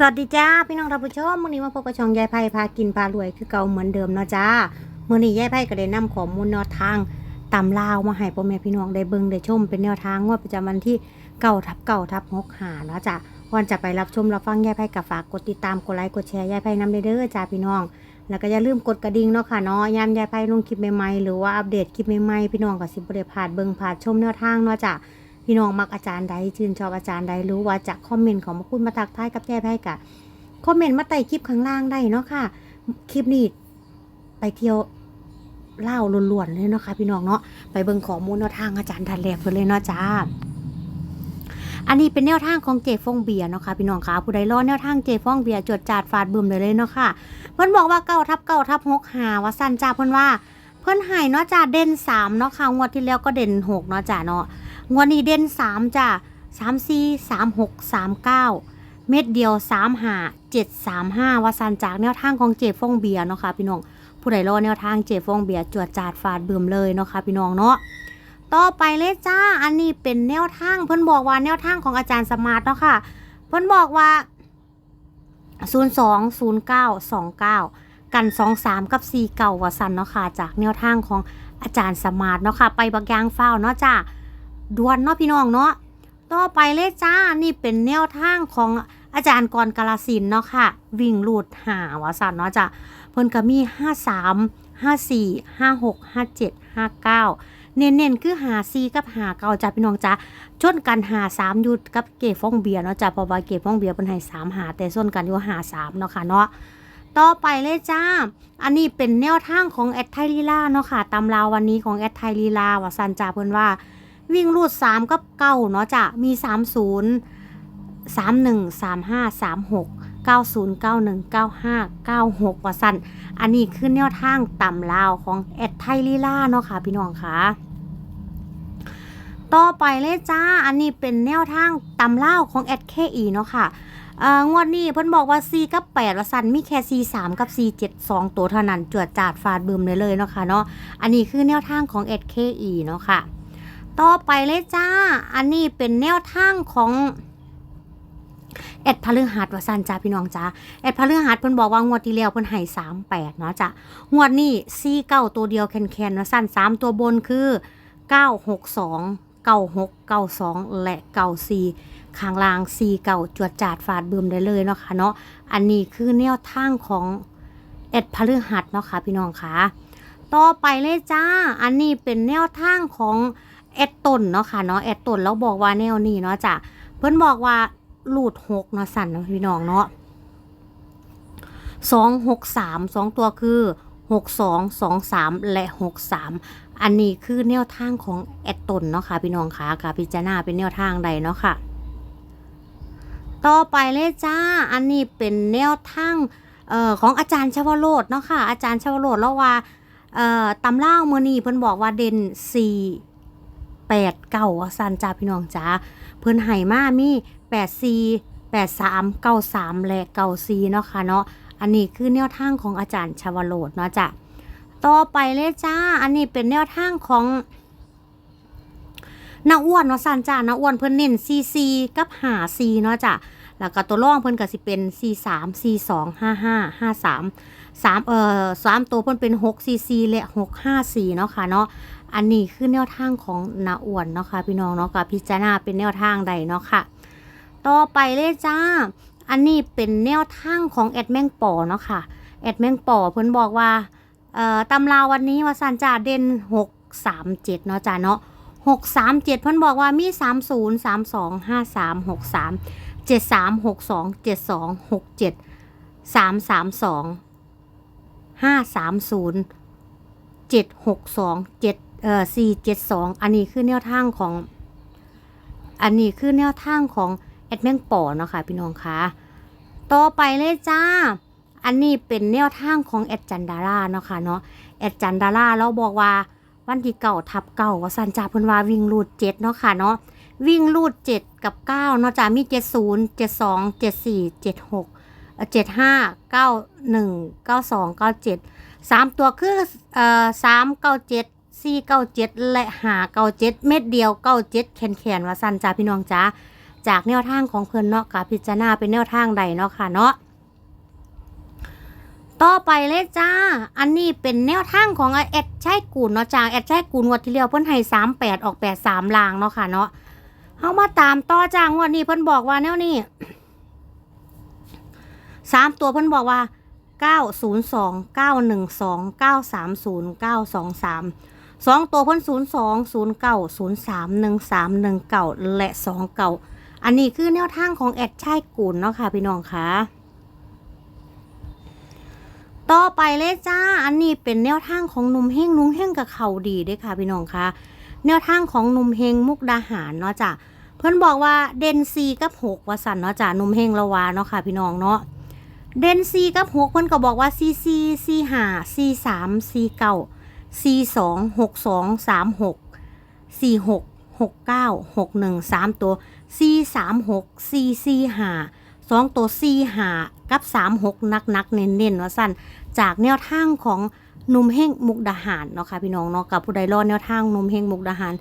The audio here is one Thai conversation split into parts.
สวัสดีจ้าพี่น้องท่านผู้ชมมื้อนี้มาพบกับช่องยายไพ่พากินพารวยคือเก่าเหมือนเดิมเนาะจ้ามื้อนี้ยายไพ่ก็ได้นำข้อมูลแนวทางตำลาวมาให้พ่อแม่พี่น้องได้เบิ่งได้ชมเป็นแนวทางงวดประจำวันที่เก้าทับเก้าทับหกหาเนาะจ้าก่อนจะไปรับชมรับฟังยายไพ่กับฝากกดติดตามกดไลค์กดแชร์ยายไพ่นำเด้อจ้าพี่น้อง แล้วก็อย่าลืมกดกระดิ่งเนาะค่ะเนาะยามยายไพ่ลงคลิปใหม่ๆหรือว่าอัปเดตคลิปใหม่ๆพี่น้องก็สิบ่ได้พลาดเบิ่งพาดชมแนวทางเนาะจ้า พี่น้องมักอาจารย์ใดชื่นชอบอาจารย์ใดรู้ว่าจะคอมเมนต์ของมาพูดมาทักทายกับแย่ไพ่กะคอมเมนต์มาใต้คลิปข้างล่างได้เนาะค่ะ คลิปนี้ไปเที่ยวเล่าล้วนๆเลยเนาะค่ะพี่น้องเนาะไปเบิ่งข้อมูลแนวทางอาจารย์ทันแรกเพิ่นเลยเนาะจ้าอันนี้เป็นแนวทางของเจฟองเบียร์เนาะค่ะพี่น้องคะผู้ใดรอแนวทางเจฟองเบียร์จดจาดฟาดบึมเลยเลยเนาะค่ะเพิ่นบอกว่าเก้าทับเก้าทับหกหาว่าสั้นจ้าเพิ่นว่า เพิ่นให้เนาะจ้าเด่นสามเนาะค่ะงวดที่แล้วก็เด่นหกเนาะจ้าเนาะ งวดนี้เด่นสามจ้ะสามสี่สามหกสามเก้าเม็ดเดียวสามหาเจ็ดสามห้าวาสันจากแนวทางของเจฟงเบียร์เนาะค่ะพี่น้องผู้ใดรอแนวทางเจฟงเบียร์จวดจาดฟาดเบิ่มเลยเนาะค่ะพี่น้องเนาะต่อไปเลยจ้า อันนี้เป็นแนวทาง เพิ่นบอกว่าแนวทางของอาจารย์สมาร์ทเนาะค่ะ เพิ่นบอกว่า 0 2 0 9 2 9 กัน 2 3 กับ4เก่าวาสันเนาะค่ะ จากแนวทางของอาจารย์สมาร์ทเนาะค่ะ ไปบักยางเฝ้าเนาะจ้า ด่วนเนาะพี่น้องเนาะต่อไปเลยจ้านี่เป็นแนวทางของอาจารย์กรกาลสินเนาะค่ะ วิ่งลูดหาวาสันเนาะจ้ะเพิ่นก็มี53 54 56 57 59เน้นๆคือหาซีกับหาเก่าจ้ะพี่น้องจ้ะชนกันหาสามอยู่กับเก็บฟองเบียร์เนาะจ้ะเพราะว่าเก็บฟองเบียร์เพิ่นให้สามหาแต่ส่วนกันอยู่หาสามเนาะค่ะเนาะต่อไปเลยจ้า อันนี้เป็นแนวทางของแอดไทลีลาเนาะค่ะตำราวันนี้ของแอดไทลีลาว่าสันจ่าเพิ่นว่า วิ่งรูด 3 กับเก้าเนาะจ้ะมี 30 31 35 36 90 91 95 96ว่าสั้นอันนี้คือแนวทางตำลาวของแอดไทลีลาเนาะค่ะพี่น้องค่ะต่อไปเลยจ้า อันนี้เป็นแนวทางตำเล่าวของแอดเคอีเนาะค่ะเอ่องวดนี้เพิ่นบอกว่า C กับ8ว่าสันมีแค่ C 3 กับ C 7 2 ตัวเท่านั้นจวดจาดฟาดบึมเลยเลยเนาะค่ะเนาะ อันนี้คือแนวทางของ SKE เนาะค่ะ ต่อไปเลยจ้า อันนี้เป็นแนวทางของแอดพฤหัสว่าสันจ้าพี่น้องจ้าแอดพฤหัสเพิ่นบอกว่างวดที่แล้วเพิ่นให้38เนาะจ้ะงวดนี้ C 9ตัวเดียวแคนๆว่าสัน3ตัวบนคือ962 96 92และ94ข้างล่างซีเก่าจวดจาดฟาดบืมได้เลยเนาะค่ะเนาะอันนี้คือแนวทางของเอ็ดพฤหัสเนาะค่ะพี่น้องค่ะต่อไปเลยจ้า อันนี้เป็นแนวทางของ เอ็ดต้นเนาะค่ะเนาะเอ็ดต้นแล้วบอกว่าแนวนี้เนาะจ้ะเพิ่นบอกว่าหลูดหกเนาะสั่นพี่น้องเนาะสองหกสามสองตัวคือหกสองสองสามและหกสามอันนี้คือแนวทางของแอดตนเนาะค่ะพี่น้องค่ะค่ะพิจารณาเป็นแนวทางใดเนาะค่ะ ต่อไปเลยจ้า อันนี้เป็นแนวทางเอ่อของอาจารย์ชวโรดเนาะค่ะ อาจารย์ชวโรดแล้วว่าเอ่อตำเล่ามือนี้เพิ่นบอกว่าเด่นสี่ แปดเก้าสันจ้าพี่น้องจ้าเพิ่นไห่มามีแปดสี่แปดสามเก้าสามและเก้าสี่เนาะค่ะเนาะอันนี้คือแนวทางของอาจารย์ชวโรดเนาะจ้ะต่อไปเลยจ้า อันนี้เป็นแนวทางของนาอ้วนเนาะสันจ้านาอ้วนเพิ่นเน้นซีซีกับหาซีเนาะจ้ะ แล้วก็ตัวร่องเพิ่นก็สิเป็นซีสามซีสองห้าห้าห้าสามสามเอ่อสามตัวเพิ่นเป็นหกซีซีและหกห้าสี่เนาะค่ะเนาะอันนี้คือแนวทางของนาอ้วนเนาะค่ะพี่น้องเนาะกับพิจารณาเป็นแนวทางใดเนาะค่ะ ต่อไปเลยจ้า อันนี้เป็นแนวทางของแอดแมงป่อเนาะค่ะแอดแมงป่อเพิ่นบอกว่าเอ่อตำราวันนี้ว่าสันจ่าเด่นหกสามเจ็ดเนาะจ้าเนาะหกสามเจ็ดพิ่นบอกว่ามีสามศู นย์สามสองห้าสามหกสามเจ็ดสามหกสองเจ็ดสองหกเจ็ดสามสามสองห้าสามศูนย์เจ็ดหกสองเจ็ดเอ่อสี่เจ็ดสองอันนี้คือแนวทางของ อันนี้คือแนวทางของแอดแมงป่อเนาะค่ะพี่น้องคะต่อไปเลยจ้า อันนี้เป็นแนวทางของแอดจันดาราเนาะค่ะเนาะ แอดจันดาราเราบอกว่าวันที่เก่าทับเก่าว่าสันจาเพิ่นว่าวิ่งรูดเจ็ดเนาะค่ะเนาะ วิ่งรูดเจ็ดกับเก้าเนาะจ้ามีเจ็ดศูนย์เจ็ดสองเจ็ดสี่เจ็ดหกเจ็ดห้าเก้าหนึ่งเก้าสองเก้าเจ็ดสามตัวคือเอ่อสามเก้าเจ็ดสี่เก้าเจ็ดและหาเก้าเจ็ดเม็ดเดียวเก้าเจ็ดแขนแขนๆว่าสันจ้าพี่น้องจ้าจากแนวทางของเพิ่นเนาะกับพิจารณาเป็นแนวทางใดเนาะค่ะเนาะต่อไปเลยจ้า อันนี้เป็นแนวทางของแอดใช้กูลเนาะจ้าแอดใช้กูลวดที่แล้วเพิ่นให้สามแปดออกแปดสามลางเนาะค่ะเนาะ เฮามาตามต่อจ้างวดนี้เพิ่นบอกว่าแนวนี้สามตัวเพิ่นบอกว่าเก้าศูนย์สองเก้าหนึ่งสองเก้าสามศูนย์เก้าสองสามสองตัวเพิ่นศูนย์สองศูนย์เก้าศูนย์สามหนึ่งสามหนึ่งเก้าและสองเก้าอันนี้คือแนวทางของแอดชายกูลเนาะค่ะพี่น้องคะต่อไปเลยจ้า อันนี้เป็นแนวทางของหนุ่มเฮงนุ่มเฮงกับเขาดีด้วยค่ะพี่น้องคะ แนวทางของหนุ่มเฮงมุกดาหารเนาะจ้ะเพิ่อนบอกว่าเดนซีกับหกว่าสันเนาะจ้ะหนุ่มเฮงละวาเนาะค่ะพี่น้องเนาะเดนซีกับหกเพิ่อนก็บอกว่าซีซีซีห้าซีสามซีเก้าซีสองหกสองสามหกสี่หกหกเก้าหกหนึ่งสามตัวซีสามหกซีซีห้าสองตัวซีห้ากับสามหกนักนักเน้นเน้นว่าสั้นจากแนวทางของ นุ่มเฮงมุกดาหารเนาะค่ะพี่น้องเนาะกับผู้ใดรอดแนวทางนุ่มเฮงมุกดาหาร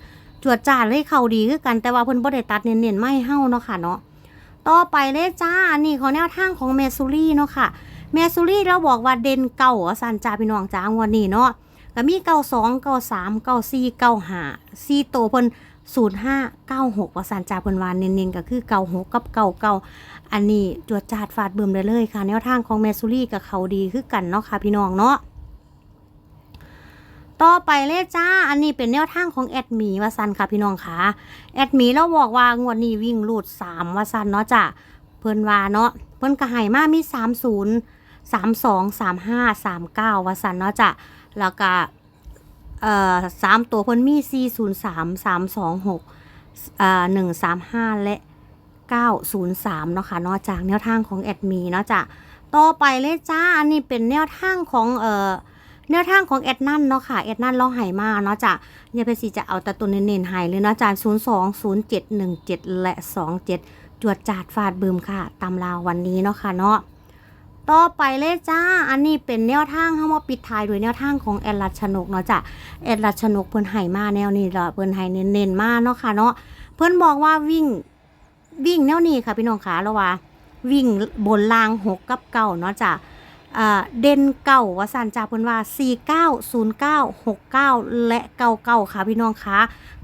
จวดจ่าเลยเขาดีคือกันแต่ว่าเพิ่นบ่ได้ตัดเน้นๆไม่เฮ้าเนาะค่ะเนาะต่อไปเลยจ้านนี้ของแนวทางของเมซูรี่เนาะค่ะเมซูรี่เราบอกว่าเด่นเก่าสันจ้าพี่น้องจ้างวันนี้เนาะก็มีเก้าสองเก้าสามเก้าสี่เก้าห้าสี่โตเพิ่นศูนย์ห้าเก้าหกว่าสันจ้าเพิ่นวานเน้นๆก็คือเก้าหกกับเก้าเก้าอันนี้จวดจาดฟาดเบิ่มได้เลยค่ะ แนวทางของเมซูรี่กับเขาดีคือกันเนาะค่ะพี่น้องเนาะ ต่อไปเลยจ้า อันนี้เป็นแนวทางของแอดมีว่าซันค่ะพี่น้องค่ะ แอดมีเราบอกว่างวดนี้วิ่งรูดสามว่าซันเนาะจ้ะเพิ่นว่าเนาะ เพิ่นก็ให้มามีสามศูนย์สามสองสามห้าสามเก้าว่าซันเนาะจ้ะแล้วก็เอ่อสามตัวเพิ่นมีสี่ศูนย์สามสามสองหกเอ่อหนึ่งสามห้าและเก้าศูนย์สามเนาะค่ะเนาะจากแนวทางของแอดมีเนาะจ้ะต่อไปเลยจ้า อันนี้เป็นแนวทางของเอ่อ แนวทางของแอดนั่นเนาะค่ะแอดนั่นเราหายมาเนาะจ้ะยายเพชรสีจะเอาแต่ตัวเน้นๆหายเลยเนาะจ้ะศูนย์สองศูนย์เจ็ดหนึ่งเจ็ดและสองเจ็ดจวดจาดฟาดบืมค่ะ ตำราววันนี้เนาะค่ะเนาะต่อไปเลยจ้า อันนี้เป็นแนวทางเข้ามาปิดท้ายด้วยแนวทางของแอดรัชนกเนาะจ้ะแอดรัชนกเพิ่นใหายมาแนวนี้ละเพิ่นใหายเน้นๆมาเนาะค่ะเนาะเพิ่นบอกว่าวิ่งวิ่งแนวนี้ค่ะพี่น้องขาแล้วว่า วิ่งบนรางหกกับเก่าเนาะจ้ะ เด่นเก่าว่าสันจาเพิ่นว่า 4909 69 และ99ค่ะพี่น้องคะ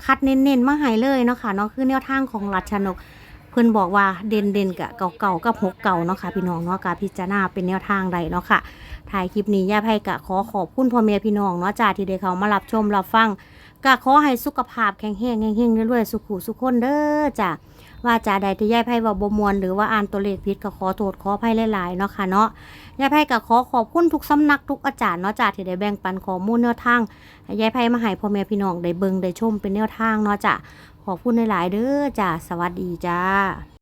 คัดเน้นๆมาให้เลยเนาะค่ะเนาะคือแนวทางของรัชนก เพิ่นบอกว่าเด่นเด่นกับเก่าๆกับหกเก่าเนาะค่ะพี่น้องเนาะกาพิจารณาเป็นแนวทางใดเนาะค่ะถ่ายคลิปนี้ย่าไพ่กะขอขอบคุณพ่อแม่พี่น้องเนาะจ้าที่ได้เขามารับชมรับฟังกะขอให้สุขภาพแข็งแรงแห้งๆรวยๆสุขุสุขคนเด้อจ้า ว่าจะใดที่ย่าไพ่ว่าบมวนหรือว่าอ่านตัวเลขผิดก็ขอโทษขอไพ่หลายๆเนาะค่ะเนาะยายไพ่ก็ขอขอบคุณทุกสำนักทุกอาจารย์เนาะจ้าที่ได้แบ่งปันข้อมูลแนวทางให้ยายไพ่มาให้พ่อแม่พี่น้องได้เบิ่งได้ชมเป็นแนวทางเนาะจ้าขอบคุณหลายๆเด้อจ้าสวัสดีจ้า